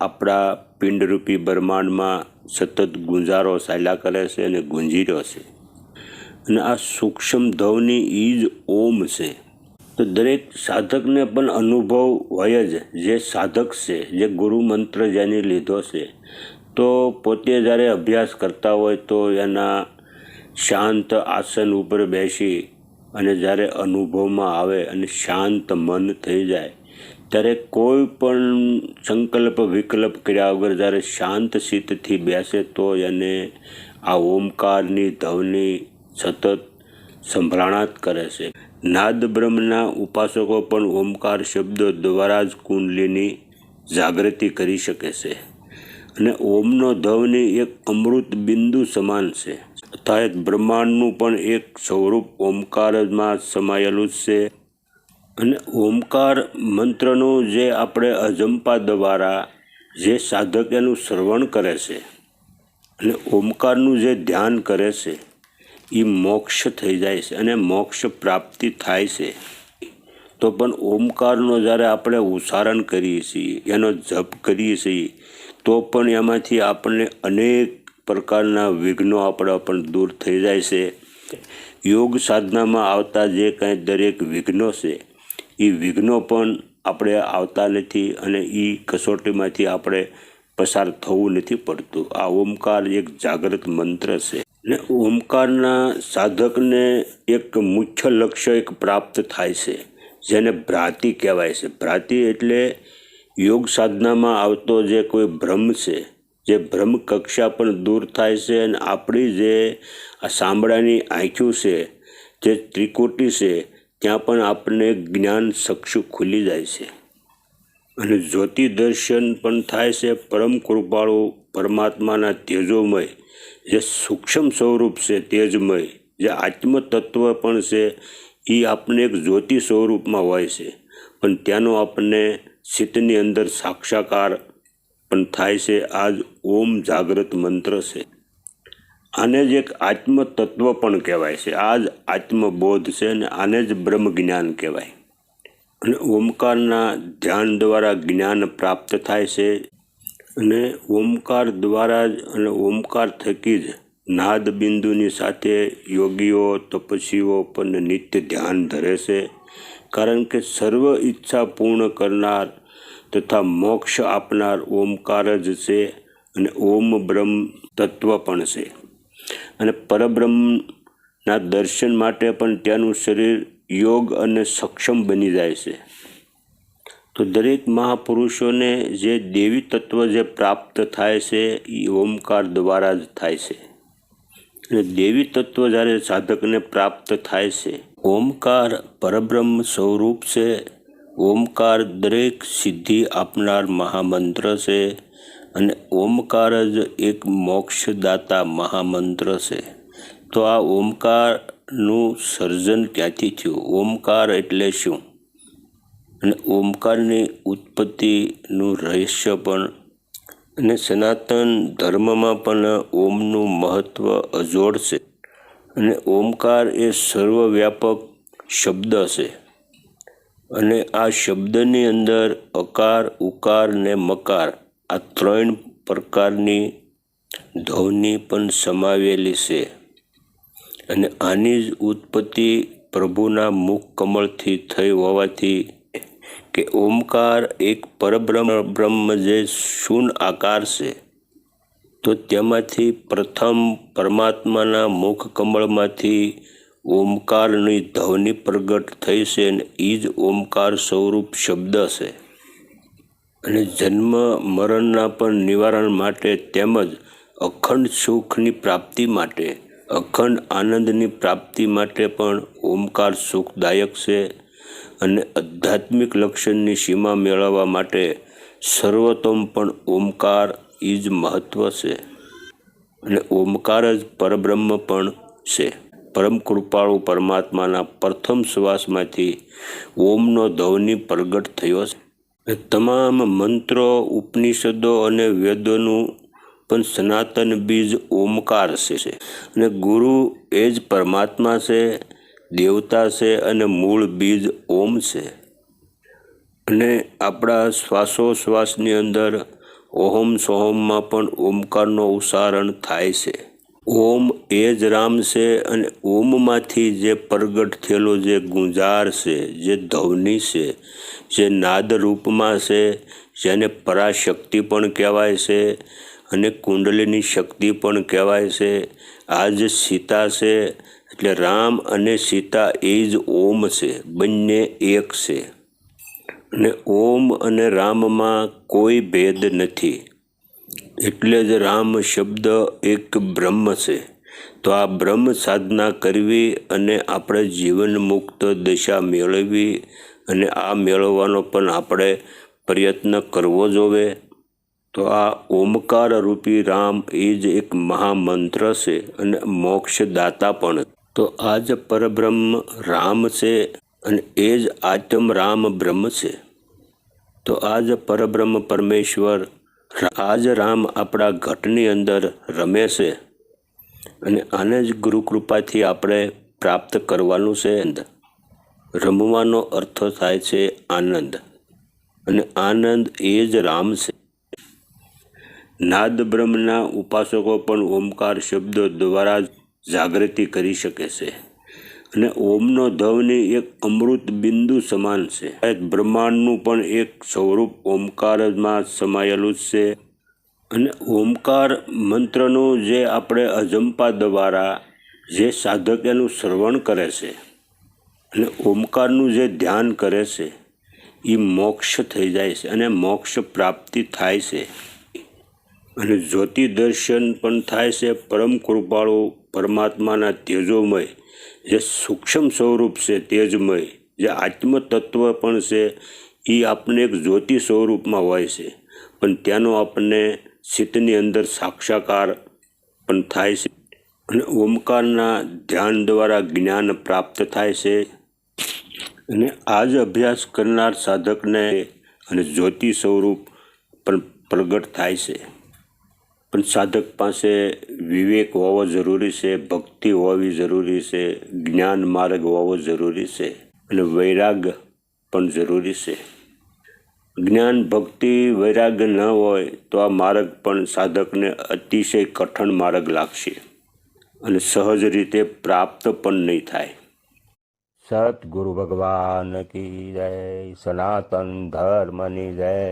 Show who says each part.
Speaker 1: આપણા પિંડરૂપી બ્રહ્માંડમાં સતત ગુંજારો સાયલા કરે છે અને ગુંજી રહ્યો છે. અને આ સૂક્ષ્મ ધવની ઈજ ઓમ છે. તો દરેક સાધકને પણ અનુભવ હોય જ, જે સાધક છે, જે ગુરુ મંત્ર જેને લીધો છે. તો પોતે જ્યારે અભ્યાસ કરતા હોય તો એના શાંત આસન ઉપર બેસી અને જ્યારે અનુભવમાં આવે અને શાંત મન થઈ જાય, ત્યારે કોઈ પણ સંકલ્પ વિકલ્પ કર્યા વગર જ્યારે શાંત ચિત્તથી બેસે, તો એને આ ઓમકારની ધવની સતત સંભળાણાત કરે છે. નાદ બ્રહ્મના ઉપાસકો પણ ઓમકાર શબ્દો દ્વારા જ કુંડલીની જાગૃતિ કરી શકે છે. અને ઓમનો ધવની એક અમૃત બિંદુ સમાન છે. અર્થાત બ્રહ્માંડનું પણ એક સ્વરૂપ ઓમકારમાં સમાયેલું છે. અને ઓમકાર મંત્રનું જે આપણે અજંપા દ્વારા જે સાધક એનું શ્રવણ કરે છે અને ઓમકારનું જે ધ્યાન કરે છે એ મોક્ષ થઈ જાય છે અને મોક્ષ પ્રાપ્તિ થાય છે. તો પણ ઓમકારનો જ્યારે આપણે ઉચ્ચારણ કરીએ છીએ, એનો જપ કરીએ છીએ, તો પણ એમાંથી આપણને અનેક પ્રકારના વિઘ્નો આપણા પણ દૂર થઈ જાય છે. યોગ સાધનામાં આવતા જે કાંઈ દરેક વિઘ્નો છે એ વિઘ્નો પણ આપણે આવતા નથી અને એ કસોટીમાંથી આપણે પસાર થવું નથી પડતું. આ ઓમકાર એક જાગૃત મંત્ર છે. ને ઓમકારના સાધકને એક મુખ્ય લક્ષ્ય એક પ્રાપ્ત થાય છે, જેને ભ્રાતિ કહેવાય છે. ભ્રાતિ એટલે યોગ સાધનામાં આવતો જે કોઈ ભ્રમ છે જે ભ્રમ કક્ષા પણ દૂર થાય છે અને આપણી જે સાંભળાની આંખ્યું છે, જે ત્રિકોટી છે, ત્યાં પણ આપણને જ્ઞાન ચક્ષુ ખુલી જાય છે. અને જ્યોતિ દર્શન પણ થાય છે પરમ કૃપાળુ પરમાત્માના તેજોમય, જે સૂક્ષ્મ સ્વરૂપ છે તેજમય, જે આત્મતત્વ પણ છે, એ આપણને એક જ્યોતિ સ્વરૂપમાં હોય છે. પણ ત્યાંનો આપણને ચિત્તની અંદર સાક્ષાકાર પણ થાય છે. આ જ ઓમ જાગૃત મંત્ર છે. આને જ એક આત્મતત્વ પણ કહેવાય છે. આ જ આત્મબોધ છે અને આને જ બ્રહ્મ જ્ઞાન કહેવાય. અને ઓમકારના ધ્યાન દ્વારા જ્ઞાન પ્રાપ્ત થાય છે અને ઓમકાર દ્વારા જ અને ઓમકાર થકી જ નાદ બિંદુની સાથે યોગીઓ, તપસ્વીઓ પણ નિત્ય ધ્યાન ધરે છે. કારણ કે સર્વ ઈચ્છા પૂર્ણ કરનાર તથા મોક્ષ આપનાર ઓમકાર જ છે. અને ઓમ બ્રહ્મ તત્વ પણ છે. અને પરબ્રહ્મના દર્શન માટે પણ ત્યાંનું શરીર યોગ અને સક્ષમ બની જાય છે. તો દરેક મહાપુરુષોને જે દેવી તત્વ જે પ્રાપ્ત થાય છે એ ઓમકાર દ્વારા જ થાય છે. અને દેવી તત્વ જ્યારે સાધકને પ્રાપ્ત થાય છે, ઓમકાર પરબ્રહ્મ સ્વરૂપ છે. ઓમકાર દરેક સિદ્ધિ આપનાર મહામંત્ર છે. અને ઓમકાર જ એક મોક્ષદાતા મહામંત્ર છે. તો આ ઓમકારનું સર્જન ક્યાંથી થયું? ઓમકાર એટલે શું? અને ઓમકારની ઉત્પત્તિનું રહસ્ય પણ, અને સનાતન ધર્મમાં પણ ઓમનું મહત્ત્વ અજોડ છે. અને ઓમકાર એ સર્વવ્યાપક શબ્દ છે. અને આ શબ્દની અંદર અકાર, ઉકાર ને મકાર આ ત્રણ પ્રકારની ધ્વનિ પણ સમાવેલી છે. અને આની જ ઉત્પત્તિ પ્રભુના મુખ કમળથી થઈ હોવાથી કે ઓમકાર એક પરબ્રહ્મ, બ્રહ્મ જે શૂન આકાર છે, તો તેમાંથી પ્રથમ પરમાત્માના મુખ કમળમાંથી ઓમકારની ધ્વનિ પ્રગટ થઈ છે અને એ જ ઓમકાર સ્વરૂપ શબ્દ છે. અને જન્મ, મરણના પણ નિવારણ માટે તેમજ અખંડ સુખની પ્રાપ્તિ માટે, અખંડ આનંદની પ્રાપ્તિ માટે પણ ઓમકાર સુખદાયક છે અને આધ્યાત્મિક લક્ષણની સીમા મેળવવા માટે સર્વોત્તમ પણ ઓમકાર એ જ મહત્ત્વ છે. અને ઓમકાર જ પરબ્રહ્મ પણ છે. પરમ કૃપાળુ પરમાત્માના પ્રથમ શ્વાસમાંથી ઓમનો ધ્વનિ પ્રગટ થયો છે. તમામ મંત્રો, ઉપનિષદો અને વેદોનું પણ સનાતન બીજ ઓમકાર છે અને ગુરુ એ જ પરમાત્મા છે, દેવતા છે અને મૂળ બીજ ઓમ છે. અને આપણા શ્વાસોશ્વાસની અંદર ઓહમ સોહમમાં પણ ઓમકારનો ઉચ્ચારણ થાય છે. ઓમ એ જ રામ છે અને ઓમમાંથી જે પ્રગટ થયેલો જે ગુંજાર છે, જે ધવની છે, જે નાદ રૂપમાં છે, જેને પરાશક્તિ પણ કહેવાય છે અને કુંડલીની શક્તિ પણ કહેવાય છે. આ જે સીતા છે એટલે રામ અને સીતા એ જ ઓમ છે, બંને એક છે. અને ઓમ અને રામમાં કોઈ ભેદ નથી. એટલે જ રામ શબ્દ એક બ્રહ્મ છે. તો આ બ્રહ્મ સાધના કરવી અને આપણે જીવન મુક્ત દિશા મેળવવી અને આ મેળવવાનો પણ આપણે પ્રયત્ન કરવો જોવે. તો આ ઓમકાર રૂપી રામ એ જ એક મહામંત્ર છે અને મોક્ષદાતા પણ. તો આ જ પરબ્રહ્મ રામ છે અને એ જ આત્મ રામ બ્રહ્મ છે. તો આ જ પરબ્રહ્મ પરમેશ્વર આ જ રામ આપણા ઘટની અંદર રમે છે અને આને જ ગુરુકૃપાથી આપણે પ્રાપ્ત કરવાનું છે રમવાનો અર્થ થાય છે આનંદ. અને આનંદ એ જ રામ છે. નાદ બ્રહ્મના ઉપાસકો પણ ઓમકાર શબ્દો દ્વારા જાગૃતિ કરી શકે છે. અને ઓમનો ધવની એક અમૃત બિંદુ સમાન છે. બ્રહ્માંડનું પણ એક સ્વરૂપ ઓમકારમાં સમાયેલું જ છે. અને ઓમકાર મંત્રનું જે આપણે અજંપા દ્વારા જે સાધક એનું શ્રવણ કરે છે અને ઓમકારનું જે ધ્યાન કરે છે, એ મોક્ષ થઈ જાય છે અને મોક્ષ પ્રાપ્તિ થાય છે. અને જ્યોતિ દર્શન પણ થાય છે પરમ કૃપાળુ પરમાત્માના તેજોમય જે સૂક્ષ્મ સ્વરૂપ છે તેજમય, જે આત્મતત્વ પણ છે, એ આપણને એક જ્યોતિ સ્વરૂપમાં હોય છે. પણ ત્યાંનો આપણને ચિત્તની અંદર સાક્ષાકાર પણ થાય છે અને ઓમકારના ધ્યાન દ્વારા જ્ઞાન પ્રાપ્ત થાય છે. અને આ જ અભ્યાસ કરનાર સાધકને અને જ્યોતિ સ્વરૂપ પણ પ્રગટ થાય છે. પણ સાધક પાસે વિવેક હોવો જરૂરી છે, ભક્તિ હોવી જરૂરી છે, જ્ઞાન માર્ગ હોવો જરૂરી છે અને વૈરાગ પણ જરૂરી છે. જ્ઞાન, ભક્તિ, વૈરાગ ન હોય તો આ માર્ગ પણ સાધકને અતિશય કઠણ માર્ગ લાગશે અને સહજ રીતે પ્રાપ્ત પણ નહીં થાય. સતગુરુ ભગવાન કી જય, સનાતન ધર્મની જય.